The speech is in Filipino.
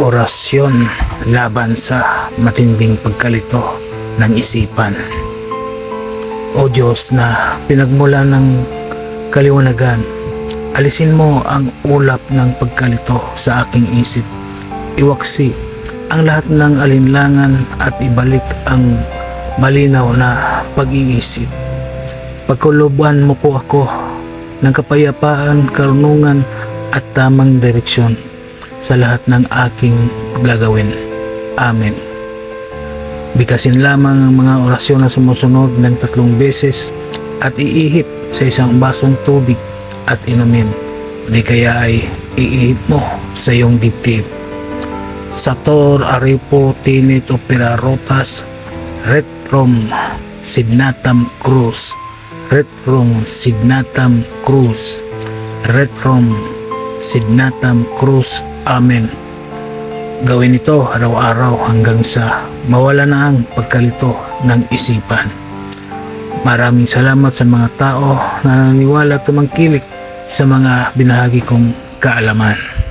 Orasyon laban sa matinding pagkalito ng isipan. O Diyos na pinagmula ng kaliwanagan, alisin mo ang ulap ng pagkalito sa aking isip. Iwaksi ang lahat ng alinlangan at ibalik ang malinaw na pag-iisip. Pagkuluban mo po ako ng kapayapaan, karunungan at tamang direksyon sa lahat ng aking gagawin. Amen. Bigkasin lamang ang mga orasyon na sumusunod ng tatlong beses at iihip sa isang basong tubig at inumin. Di kaya ay iihip mo sa iyong dibdib. Sator Aripo Tinit Opera Rotas Retrom Signatam Cruz Retrom Signatam Cruz Retrom Signatam Cruz Amen Gawin ito araw-araw hanggang sa mawala na ang pagkalito ng isipan Maraming salamat sa mga tao na naniwala tumangkilik sa mga binahagi kong kaalaman.